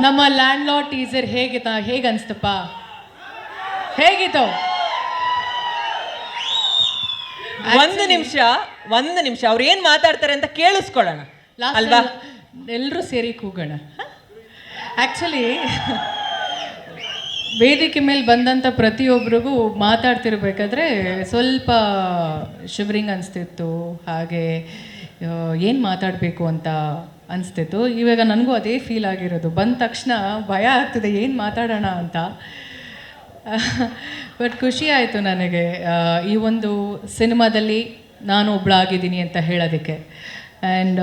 ನಮ್ಮ land lord teaser ಹೇಗಿತ್ತ ಹೇಗೆ ಅನ್ಸ್ತಪ್ಪ ಹೇಗಿತ್ತು? ಒಂದು ನಿಮಿಷ ಒಂದು ನಿಮಿಷ ಅವ್ರು ಏನು ಮಾತಾಡ್ತಾರೆ ಅಂತ ಕೇಳಿಸ್ಕೊಳ್ಳೋಣ. ಅಲ್ವಾ? ಎಲ್ಲರೂ ಸೇರಿ ಕೂಗೋಣ. ಆ್ಯಕ್ಚುಲಿ ವೇದಿಕೆ ಮೇಲೆ ಬಂದಂಥ ಪ್ರತಿಯೊಬ್ಬರಿಗೂ ಮಾತಾಡ್ತಿರ್ಬೇಕಾದ್ರೆ ಸ್ವಲ್ಪ ಶಿವರಿಂಗ್ ಅನಿಸ್ತಿತ್ತು. ಹಾಗೆ ಏನು ಮಾತಾಡಬೇಕು ಅಂತ ಅನಿಸ್ತಿತ್ತು. ಇವಾಗ ನನಗೂ ಅದೇ ಫೀಲ್ ಆಗಿರೋದು. ಬಂದ ತಕ್ಷಣ ಭಯ ಆಗ್ತಿದೆ, ಏನು ಮಾತಾಡೋಣ ಅಂತ. ಬಟ್ ಖುಷಿ ಆಯಿತು ನನಗೆ. ಈ ಒಂದು ಸಿನಿಮಾದಲ್ಲಿ ನಾನು ಒಬ್ಬಳಾಗಿದ್ದೀನಿ ಅಂತ ಹೇಳೋದಕ್ಕೆ. ಆ್ಯಂಡ್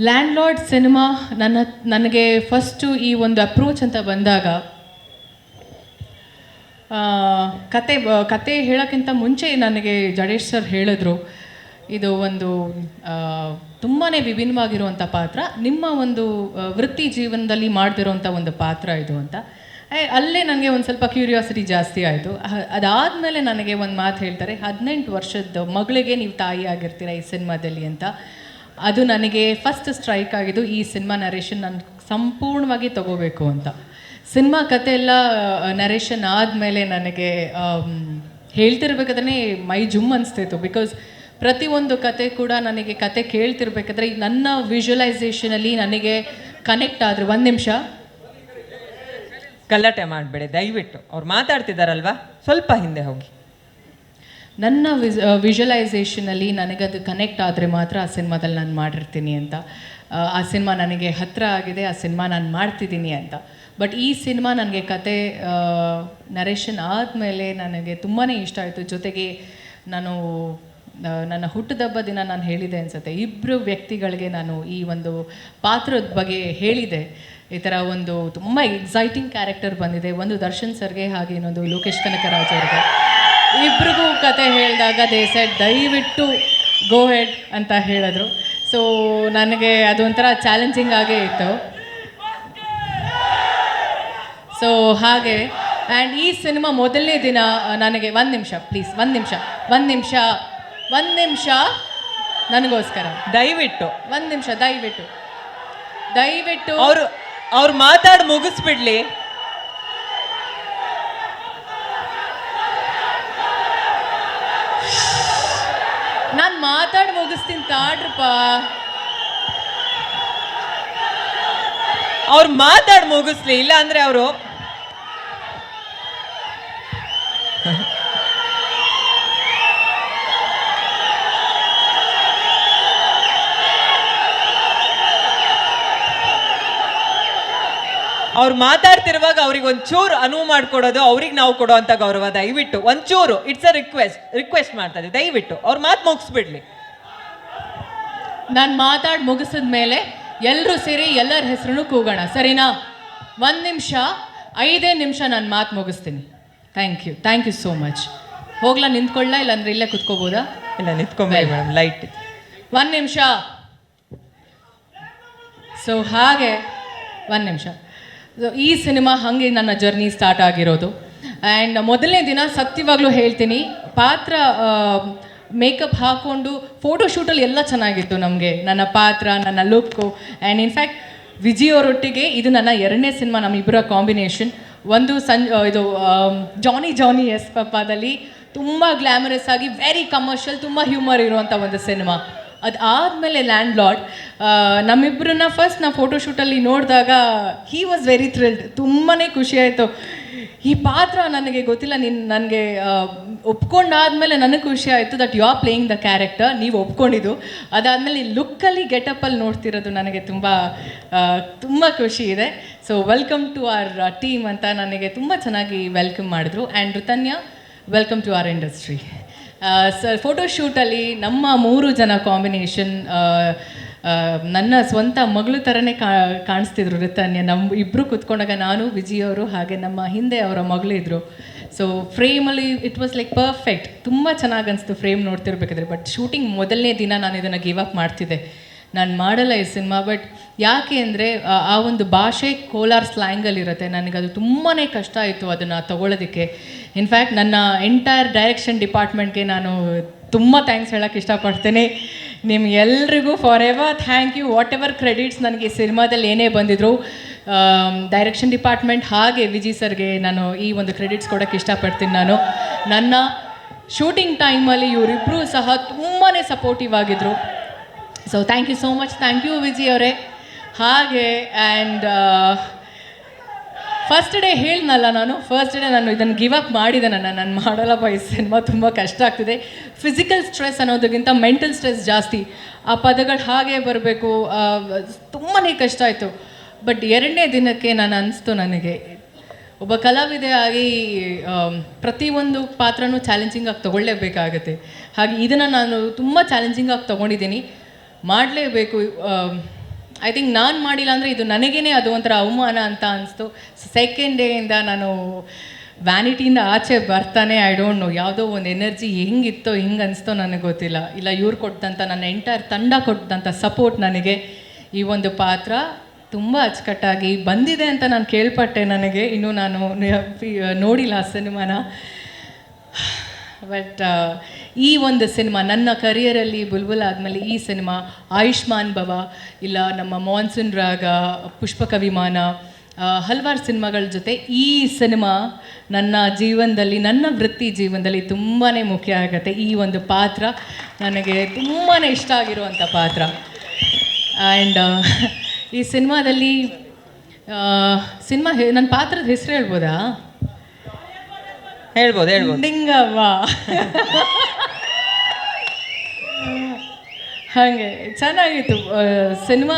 ಲ್ಯಾಂಡ್ ಲಾರ್ಡ್ ಸಿನಿಮಾ ನನ್ನ, ನನಗೆ ಫಸ್ಟು ಈ ಒಂದು ಅಪ್ರೋಚ್ ಅಂತ ಬಂದಾಗ ಕತೆ ಕತೆ ಹೇಳೋಕ್ಕಿಂತ ಮುಂಚೆ ನನಗೆ ಜಡೇಶ್ ಸರ್ ಹೇಳಿದ್ರು. ಇದು ಒಂದು ತುಂಬಾ ವಿಭಿನ್ನವಾಗಿರುವಂಥ ಪಾತ್ರ. ನಿಮ್ಮ ಒಂದು ವೃತ್ತಿ ಜೀವನದಲ್ಲಿ ಮಾಡ್ತಿರೋಂಥ ಒಂದು ಪಾತ್ರ ಇದು ಅಂತ. ಅಲ್ಲೇ ನನಗೆ ಒಂದು ಸ್ವಲ್ಪ ಕ್ಯೂರಿಯಾಸಿಟಿ ಜಾಸ್ತಿ ಆಯಿತು. ಅದಾದಮೇಲೆ ನನಗೆ ಒಂದು ಮಾತು ಹೇಳ್ತಾರೆ, ಹದಿನೆಂಟು ವರ್ಷದ ಮಗಳಿಗೆ ನೀವು ತಾಯಿ ಆಗಿರ್ತೀರ ಈ ಸಿನಿಮಾದಲ್ಲಿ ಅಂತ. ಅದು ನನಗೆ ಫಸ್ಟ್ ಸ್ಟ್ರೈಕ್ ಆಗಿದ್ದು ಈ ಸಿನಿಮಾ ನರೇಷನ್ ನಾನು ಸಂಪೂರ್ಣವಾಗಿ ತಗೋಬೇಕು ಅಂತ. ಸಿನಿಮಾ ಕತೆ ಎಲ್ಲ ನರೇಷನ್ ಆದಮೇಲೆ ನನಗೆ ಹೇಳ್ತಿರ್ಬೇಕಾದ್ರೆ ಮೈ ಜುಮ್ ಅನಿಸ್ತಿತ್ತು. ಬಿಕಾಸ್ ಪ್ರತಿಯೊಂದು ಕತೆ ಕೂಡ ನನಗೆ ಕತೆ ಕೇಳ್ತಿರ್ಬೇಕಾದ್ರೆ ನನ್ನ ವಿಜುವಲೈಸೇಷನಲ್ಲಿ ನನಗೆ ಕನೆಕ್ಟ್ ಆದರೆ. ಒಂದು ನಿಮಿಷ. ಗಲಾಟೆ ಮಾಡಬೇಡಿ ದಯವಿಟ್ಟು. ಅವ್ರು ಮಾತಾಡ್ತಿದ್ದಾರಲ್ವಾ ಸ್ವಲ್ಪ ಹಿಂದೆ ಹೋಗಿ. ನನ್ನ ವಿಸ್ ವಿಜುವಲೈಸೇಷನಲ್ಲಿ ನನಗದು ಕನೆಕ್ಟ್ ಆದರೆ ಮಾತ್ರ ಆ ಸಿನಿಮಾದಲ್ಲಿ ನಾನು ಮಾಡಿರ್ತೀನಿ ಅಂತ. ಆ, ಸಿನಿಮಾ ನನಗೆ ಹತ್ತಿರ ಆಗಿದೆ ಆ ಸಿನಿಮಾ ನಾನು ಮಾಡ್ತಿದ್ದೀನಿ ಅಂತ. ಬಟ್ ಈ ಸಿನಿಮಾ ನನಗೆ ಕತೆ ನರೇಷನ್ ಆದಮೇಲೆ ನನಗೆ ತುಂಬಾ ಇಷ್ಟ ಆಯಿತು. ಜೊತೆಗೆ ನಾನು ನನ್ನ ಹುಟ್ಟದಬ್ಬ ದಿನ ನಾನು ಹೇಳಿದೆ ಅನಿಸುತ್ತೆ. ಇಬ್ಬರು ವ್ಯಕ್ತಿಗಳಿಗೆ ನಾನು ಈ ಒಂದು ಪಾತ್ರದ ಬಗ್ಗೆ ಹೇಳಿದೆ. ಈ ಥರ ಒಂದು ತುಂಬ ಎಕ್ಸೈಟಿಂಗ್ ಕ್ಯಾರೆಕ್ಟರ್ ಬಂದಿದೆ. ಒಂದು ದರ್ಶನ್ ಸರ್ಗೆ ಹಾಗೆ ಇನ್ನೊಂದು ಲೋಕೇಶ್ ಕನಕರಾಜ್ ಅವ್ರಿಗೆ. ಇಬ್ರಿಗೂ ಕತೆ ಹೇಳಿದಾಗ ದೇ ಸೆಟ್ ದಯವಿಟ್ಟು ಗೋ ಹೆಡ್ ಅಂತ ಹೇಳಿದ್ರು. ಸೊ ನನಗೆ ಅದೊಂಥರ ಚಾಲೆಂಜಿಂಗ್ ಆಗೇ ಇತ್ತು. ಸೊ ಹಾಗೆ. ಆ್ಯಂಡ್ ಈ ಸಿನಿಮಾ ಮೊದಲನೇ ದಿನ ನನಗೆ ಒಂದು ನಿಮಿಷ ಪ್ಲೀಸ್ ಒಂದು ನಿಮಿಷ ಒಂದು ನಿಮಿಷ ಒಂದು ನಿಮಿಷ ನನಗೋಸ್ಕರ. ದಯವಿಟ್ಟು. ಒಂದು ನಿಮಿಷ ದಯವಿಟ್ಟು. ದಯವಿಟ್ಟು. ಅವರು ಅವ್ರು ಮಾತಾಡಿ ಮುಗಿಸ್ಬಿಡ್ಲಿ. ನಾನು ಮಾತಾಡಿ ಮುಗಿಸ್ತೀನಿ ತಾಡ್ರಪ್ಪ. ಅವ್ರು ಮಾತಾಡಿ ಮುಗಿಸ್ಲಿ ಇಲ್ಲ ಅಂದ್ರೆ ಅವರು ಅವ್ರು ಮಾತಾಡ್ತಿರುವಾಗ ಅವ್ರಿಗೆ ಒಂಚೂರು ಅನುವು ಮಾಡಿಕೊಡೋದು ಅವ್ರಿಗೆ ನಾವು ಕೊಡುವಂಥ ಅಂತ ಗೌರವ ದಯವಿಟ್ಟು. ಒಂಚೂರು ಇಟ್ಸ್ ಅ ರಿಕ್ವೆಸ್ಟ್ ರಿಕ್ವೆಸ್ಟ್ ಮಾಡ್ತಾ ಇದ್ದೀವಿ ದಯವಿಟ್ಟು. ಅವ್ರ ಮಾತು ಮುಗಿಸ್ಬಿಡ್ಲಿ. ನಾನು ಮಾತಾಡಿ ಮುಗಿಸಿದ ಮೇಲೆ ಎಲ್ಲರೂ ಸೇರಿ ಎಲ್ಲರ ಹೆಸರು ಕೂಗೋಣ. ಸರಿನಾ? ಒಂದು ನಿಮಿಷ ಐದೇ ನಿಮಿಷ ನಾನು ಮಾತು ಮುಗಿಸ್ತೀನಿ. Thank you thank you so much ಹೋಗ್ಲಾ ನಿಂತ್ಕೊಳ್ಳ ಇಲ್ಲಾಂದ್ರೆ ಇಲ್ಲೇ ಕುತ್ಕೋಬೋದಾ? ಇಲ್ಲ ನಿಂತ್ಕೊಂಬೇಡಿ ಮೇಡಮ್ ಲೈಟ್ ಒಂದು ನಿಮಿಷ. ಸೊ ಹಾಗೆ ಒಂದು ನಿಮಿಷ. ಈ ಸಿನಿಮಾ ಹಾಗೆ ನನ್ನ ಜರ್ನಿ ಸ್ಟಾರ್ಟ್ ಆಗಿರೋದು. ಆ್ಯಂಡ್ ಮೊದಲನೇ ದಿನ ಸತ್ಯವಾಗಲೂ ಹೇಳ್ತೀನಿ, ಪಾತ್ರ ಮೇಕಪ್ ಹಾಕ್ಕೊಂಡು ಫೋಟೋಶೂಟಲ್ಲಿ ಎಲ್ಲ ಚೆನ್ನಾಗಿತ್ತು ನಮಗೆ. ನನ್ನ ಪಾತ್ರ, ನನ್ನ ಲುಕ್ಕು ಆ್ಯಂಡ್ ಇನ್ಫ್ಯಾಕ್ಟ್ ವಿಜಯ್ ಅವರೊಟ್ಟಿಗೆ ಇದು ನನ್ನ ಎರಡನೇ ಸಿನಿಮಾ, ನಮ್ಮಿಬ್ಬರ ಕಾಂಬಿನೇಷನ್ ಒಂದು ಸಂ ಇದು ಜಾನಿ ಜಾನಿ ಎಸ್ ಪಪ್ಪಾದಲ್ಲಿ ತುಂಬ ಗ್ಲ್ಯಾಮರಸ್ ಆಗಿ ವೆರಿ ಕಮರ್ಷಿಯಲ್ ತುಂಬ ಹ್ಯೂಮರ್ ಇರುವಂಥ ಒಂದು ಸಿನಿಮಾ. ಅದಾದಮೇಲೆ ಲ್ಯಾಂಡ್ ಲಾರ್ಡ್ ನಮ್ಮಿಬ್ಬರನ್ನ ಫಸ್ಟ್ ನಾ ಫೋಟೋಶೂಟಲ್ಲಿ ನೋಡಿದಾಗ ಹೀ ವಾಸ್ ವೆರಿ ಥ್ರಿಲ್ಡ್ ತುಂಬಾ ಖುಷಿ ಆಯಿತು. ಈ ಪಾತ್ರ ನನಗೆ ಗೊತ್ತಿಲ್ಲ ನಿನ್ನ ನನಗೆ ಒಪ್ಕೊಂಡಾದ್ಮೇಲೆ ನನಗೆ ಖುಷಿ ಆಯಿತು that you are playing the character ನೀವು ಒಪ್ಕೊಂಡಿದ್ದು. ಅದಾದಮೇಲೆ ಲುಕ್ಕಲ್ಲಿ ಗೆಟಪ್ಪಲ್ಲಿ ನೋಡ್ತಿರೋದು ನನಗೆ ತುಂಬ ತುಂಬ ಖುಷಿ ಇದೆ. So welcome to our team ಅಂತ ನನಗೆ ತುಂಬ ಚೆನ್ನಾಗಿ ವೆಲ್ಕಮ್ ಮಾಡಿದ್ರು. And Rutanya welcome to our industry sir ಫೋಟೋಶೂಟಲ್ಲಿ ನಮ್ಮ ಮೂರು ಜನ ಕಾಂಬಿನೇಷನ್ ನನ್ನ ಸ್ವಂತ ಮಗಳು ಥರನೇ ಕಾ, ಕಾಣಿಸ್ತಿದ್ರು ನೃತನ್ಯ ನಮ್ಮ ಇಬ್ಬರು ಕುತ್ಕೊಂಡಾಗ ನಾನು, ವಿಜಿ ಅವರು, ಹಾಗೆ ನಮ್ಮ ಹಿಂದೆ ಅವರ ಮಗಳು ಇದ್ದರು ಸೊ ಫ್ರೇಮಲ್ಲಿ ಇಟ್ ವಾಸ್ ಲೈಕ್ ಪರ್ಫೆಕ್ಟ್ ತುಂಬ ಚೆನ್ನಾಗಿ ಅನಿಸ್ತು ಫ್ರೇಮ್ ನೋಡ್ತಿರ್ಬೇಕಾದ್ರೆ. ಬಟ್ ಶೂಟಿಂಗ್ ಮೊದಲನೇ ದಿನ ನಾನು ಇದನ್ನು ಗಿವ್ ಅಪ್ ಮಾಡ್ತಿದ್ದೆ. ನಾನು ಮಾಡಲ್ಲ ಈ ಸಿನಿಮಾ ಬಟ್ ಯಾಕೆ ಅಂದರೆ, ಆ ಒಂದು ಭಾಷೆ ಕೋಲಾರ್ ಸ್ಲ್ಯಾಂಗಲ್ಲಿರುತ್ತೆ. ನನಗೆ ಅದು ತುಂಬಾ ಕಷ್ಟ ಆಯಿತು ಅದನ್ನು ತಗೊಳ್ಳೋದಕ್ಕೆ ಇನ್ಫ್ಯಾಕ್ಟ್ ನನ್ನ ಎಂಟೈರ್ ಡೈರೆಕ್ಷನ್ ಡಿಪಾರ್ಟ್ಮೆಂಟ್ಗೆ ನಾನು ತುಂಬ ಥ್ಯಾಂಕ್ಸ್ ಹೇಳೋಕ್ಕೆ ಇಷ್ಟಪಡ್ತೇನೆ. ನಿಮ್ಗೆಲ್ರಿಗೂ forever thank you whatever credits ನನಗೆ ಈ ಸಿನಿಮಾದಲ್ಲಿ ಏನೇ ಬಂದಿದ್ರು ಡೈರೆಕ್ಷನ್ ಡಿಪಾರ್ಟ್ಮೆಂಟ್ ಹಾಗೆ ವಿಜಿ ಸರ್ಗೆ ನಾನು ಈ ಒಂದು ಕ್ರೆಡಿಟ್ಸ್ ಕೊಡೋಕ್ಕೆ ಇಷ್ಟಪಡ್ತೀನಿ ನಾನು. ನನ್ನ ಶೂಟಿಂಗ್ ಟೈಮಲ್ಲಿ ಇವರಿಬ್ಬರೂ ಸಹ ತುಂಬಾ ಸಪೋರ್ಟಿವ್ ಆಗಿದ್ದರು so thank you so much thank you Viji ಅವರೇ. ಹಾಗೆ ಆ್ಯಂಡ್ ಫಸ್ಟ್ ಡೇ ಹೇಳ್ನಲ್ಲ ನಾನು. ಫಸ್ಟ್ ಡೇ ನಾನು ಇದನ್ನು ಗಿವ್ ಅಪ್ ಮಾಡಿದೆ ನಾನು ನಾನು ಮಾಡಲ್ಲಪ್ಪ ಈ ಸಿನಿಮಾ. ತುಂಬ ಕಷ್ಟ ಆಗ್ತಿದೆ. ಫಿಸಿಕಲ್ ಸ್ಟ್ರೆಸ್ ಅನ್ನೋದಕ್ಕಿಂತ ಮೆಂಟಲ್ ಸ್ಟ್ರೆಸ್ ಜಾಸ್ತಿ. ಆ ಪದಗಳು ಹಾಗೆ ಬರಬೇಕು ತುಂಬಾ ಕಷ್ಟ ಆಯಿತು. ಬಟ್ ಎರಡನೇ ದಿನಕ್ಕೆ ನಾನು ಅನಿಸ್ತು ನನಗೆ. ಒಬ್ಬ ಕಲಾವಿದೆ ಆಗಿ ಆಮ್, ಪ್ರತಿಯೊಂದು ಪಾತ್ರನೂ ಚಾಲೆಂಜಿಂಗ್ ಆಗಿ ತೊಗೊಳ್ಳೇಬೇಕಾಗತ್ತೆ. ಹಾಗೆ ಇದನ್ನು ನಾನು ತುಂಬ ಚಾಲೆಂಜಿಂಗ್ ಆಗಿ ತೊಗೊಂಡಿದ್ದೀನಿ. ಮಾಡಲೇಬೇಕು ಐ ಥಿಂಕ್ ನಾನು ಮಾಡಿಲ್ಲ ಅಂದರೆ ಇದು ನನಗೇನೆ ಅದು ಒಂಥರ ಅವಮಾನ ಅಂತ ಅನಿಸ್ತು. ಸೆಕೆಂಡ್ ಡೇಯಿಂದ ನಾನು ವ್ಯಾನಿಟಿಯಿಂದ ಆಚೆ ಬರ್ತಾನೆ ಐ ಡೋಂಟ್ ನೋ ಯಾವುದೋ ಒಂದು ಎನರ್ಜಿ ಹೆಂಗಿತ್ತೋ, ಹಿಂಗೆ ಅನಿಸ್ತೋ ನನಗೆ ಗೊತ್ತಿಲ್ಲ. ಇಲ್ಲ, ಇವ್ರು ಕೊಟ್ಟಂಥ ನನ್ನ ಎಂಟೈರ್ ತಂಡ ಕೊಟ್ಟಂಥ ಸಪೋರ್ಟ್ ನನಗೆ ಈ ಒಂದು ಪಾತ್ರ ತುಂಬ ಅಚ್ಚುಕಟ್ಟಾಗಿ ಬಂದಿದೆ ಅಂತ ನಾನು ಕೇಳ್ಪಟ್ಟೆ ನನಗೆ. ಇನ್ನೂ ನಾನು ನೋಡಿಲ್ಲ ಆ ಸಿನಿಮಾನ. ಬಟ್ ಈ ಒಂದು ಸಿನಿಮಾ ನನ್ನ ಕರಿಯರಲ್ಲಿ ಬುಲ್ಬುಲ್ ಆದಮೇಲೆ ಈ ಸಿನಿಮಾ ಆಯುಷ್ಮಾನ್ ಭವ, ಇಲ್ಲ ನಮ್ಮ ಮಾನ್ಸೂನ್ ರಾಗ ಪುಷ್ಪಕ ವಿಮಾನ ಹಲವಾರು ಸಿನಿಮಾಗಳ ಜೊತೆ ಈ ಸಿನಿಮಾ ನನ್ನ ಜೀವನದಲ್ಲಿ, ನನ್ನ ವೃತ್ತಿ ಜೀವನದಲ್ಲಿ ತುಂಬಾ ಮುಖ್ಯ ಆಗುತ್ತೆ. ಈ ಒಂದು ಪಾತ್ರ ನನಗೆ ತುಂಬಾ ಇಷ್ಟ ಆಗಿರುವಂಥ ಪಾತ್ರ. ಆ್ಯಂಡ್ ಈ ಸಿನಿಮಾದಲ್ಲಿ ಸಿನಿಮಾ ನನ್ನ ಪಾತ್ರದ ಹೆಸರು ಹೇಳ್ಬೋದಾ? ಹೇಳ್ಬೋದು ಹೇಳ್ಬೋದು. ಲಿಂಗವ್ವ. ಹಾಗೆ, ಚೆನ್ನಾಗಿತ್ತು. ಸಿನಿಮಾ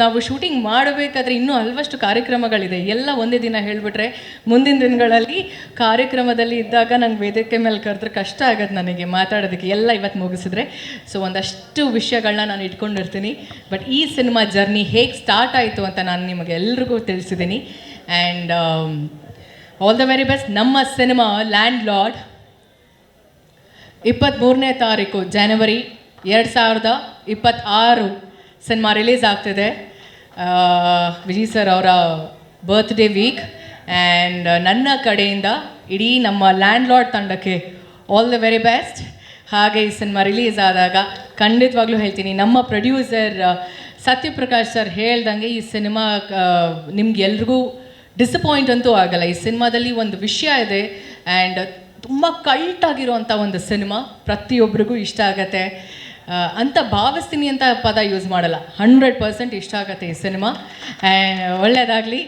ನಾವು ಶೂಟಿಂಗ್ ಮಾಡಬೇಕಾದ್ರೆ ಇನ್ನೂ ಹಲವಷ್ಟು ಕಾರ್ಯಕ್ರಮಗಳಿದೆ. ಎಲ್ಲ ಒಂದೇ ದಿನ ಹೇಳಿಬಿಟ್ರೆ ಮುಂದಿನ ದಿನಗಳಲ್ಲಿ ಕಾರ್ಯಕ್ರಮದಲ್ಲಿ ಇದ್ದಾಗ ನಂಗೆ ವೇದಿಕೆ ಮೇಲೆ ಕರೆದ್ರೆ ಕಷ್ಟ ಆಗುತ್ತೆ ನನಗೆ ಮಾತಾಡೋದಕ್ಕೆ. ಎಲ್ಲ ಇವತ್ತು ಮುಗಿಸಿದ್ರೆ. ಸೊ ಒಂದಷ್ಟು ವಿಷಯಗಳನ್ನ ನಾನು ಇಟ್ಕೊಂಡಿರ್ತೀನಿ. ಬಟ್ ಈ ಸಿನಿಮಾ ಜರ್ನಿ ಹೇಗೆ ಸ್ಟಾರ್ಟ್ ಆಯಿತು ಅಂತ ನಾನು ನಿಮಗೆ ಎಲ್ರಿಗೂ ತಿಳಿಸಿದ್ದೀನಿ and all the very best ನಮ್ಮ ಸಿನಿಮಾ ಲ್ಯಾಂಡ್ ಲಾರ್ಡ್ ಇಪ್ಪತ್ತ್ಮೂರನೇ ತಾರೀಕು ಜನವರಿ ಎರಡು ಸಾವಿರದ ಇಪ್ಪತ್ತಾರು ಸಿನಿಮಾ ರಿಲೀಸ್ ಆಗ್ತಿದೆ. ವಿಜಿ ವಿಜಯ್ ಸರ್ ಅವರ ಬರ್ತ್ಡೇ ವೀಕ್ ಆ್ಯಂಡ್ ನನ್ನ ಕಡೆಯಿಂದ ಇಡೀ ನಮ್ಮ ಲ್ಯಾಂಡ್ ಲಾರ್ಡ್ ತಂಡಕ್ಕೆ ಆಲ್ ದ ವೆರಿ ಬೆಸ್ಟ್ ಹಾಗೆ ಈ ಸಿನಿಮಾ ರಿಲೀಸ್ ಆದಾಗ ಖಂಡಿತವಾಗ್ಲೂ ಹೇಳ್ತೀನಿ, ನಮ್ಮ ಪ್ರೊಡ್ಯೂಸರ್ ಸತ್ಯಪ್ರಕಾಶ್ ಸರ್ ಹೇಳ್ದಂಗೆ ಈ ಸಿನಿಮಾ ನಿಮ್ಗೆ ಎಲ್ರಿಗೂ ಡಿಸಪಾಯಿಂಟ್ ಅಂತೂ ಆಗಲ್ಲ. ಈ ಸಿನಿಮಾದಲ್ಲಿ ಒಂದು ವಿಷಯ ಇದೆ ಆ್ಯಂಡ್ ತುಂಬ ಕಲ್ಟ್ ಆಗಿರುವಂಥ ಒಂದು ಸಿನಿಮಾ ಪ್ರತಿಯೊಬ್ಬರಿಗೂ ಇಷ್ಟ ಆಗತ್ತೆ. ಅಂತ ಭಾವಿಸ್ತೀನಿ ಅಂತ ಪದ ಯೂಸ್ ಮಾಡಲ್ಲ. ಹಂಡ್ರೆಡ್ ಪರ್ಸೆಂಟ್ ಇಷ್ಟ ಆಗತ್ತೆ ಈ ಸಿನಿಮಾ. ಆ್ಯಂಡ್ ಒಳ್ಳೆಯದಾಗಲಿ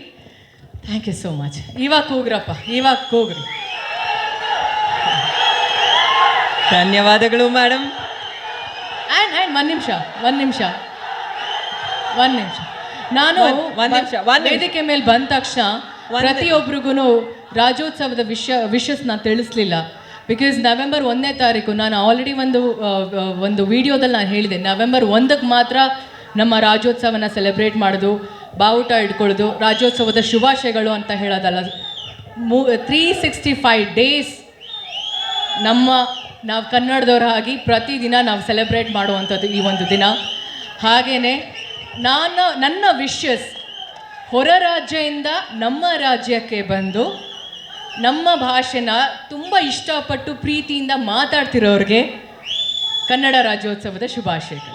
ಥ್ಯಾಂಕ್ ಯು ಸೋ ಮಚ್ ಇವಾಗ ಕೂಗ್ರಪ್ಪ. ಇವಾಗ ಕೂಗ್ರಿ. ಧನ್ಯವಾದಗಳು ಮೇಡಮ್ ಆ್ಯಂಡ್ ಆ್ಯಂಡ್ ಒಂದು ನಿಮಿಷ ಒಂದು ನಿಮಿಷ ಒಂದು ನಿಮಿಷ. ನಾನು ಒಂದ್- ನಿಮಿಷ, ಒಂದ್ ವೇದಿಕೆ ಮೇಲೆ ಬಂದ ತಕ್ಷಣ ಪ್ರತಿಯೊಬ್ಬರಿಗೂ ರಾಜ್ಯೋತ್ಸವದ ವಿಷಯ ವಿಷಸ್ ನಾನು ತಿಳಿಸ್ಲಿಲ್ಲ. ಬಿಕಾಸ್ ನವೆಂಬರ್ ಒಂದನೇ ತಾರೀಕು ನಾನು ಆಲ್ರೆಡಿ ಒಂದು ಒಂದು ವಿಡಿಯೋದಲ್ಲಿ ನಾನು ಹೇಳಿದೆ. ನವೆಂಬರ್ ಒಂದಕ್ಕೆ ಮಾತ್ರ ನಮ್ಮ ರಾಜ್ಯೋತ್ಸವನ ಸೆಲೆಬ್ರೇಟ್ ಮಾಡೋದು ಬಾವುಟ ಇಟ್ಕೊಳ್ಳೋದು ರಾಜ್ಯೋತ್ಸವದ ಶುಭಾಶಯಗಳು ಅಂತ ಹೇಳೋದಲ್ಲ. ಮೂ ತ್ರೀ ಸಿಕ್ಸ್ಟಿ ಫೈವ್ ಡೇಸ್ ನಮ್ಮ ನಾವು ಕನ್ನಡದವರಾಗಿ ಪ್ರತಿದಿನ ನಾವು ಸೆಲೆಬ್ರೇಟ್ ಮಾಡುವಂಥದ್ದು ಈ ಒಂದು ದಿನ. ಹಾಗೆಯೇ ನಾನು ನನ್ನ ವಿಶಸ್ ಹೊರ ರಾಜ್ಯದಿಂದ ನಮ್ಮ ರಾಜ್ಯಕ್ಕೆ ಬಂದು ನಮ್ಮ ಭಾಷೆನ ತುಂಬ ಇಷ್ಟಪಟ್ಟು ಪ್ರೀತಿಯಿಂದ ಮಾತಾಡ್ತಿರೋರಿಗೆ ಕನ್ನಡ ರಾಜ್ಯೋತ್ಸವದ ಶುಭಾಶಯಗಳು.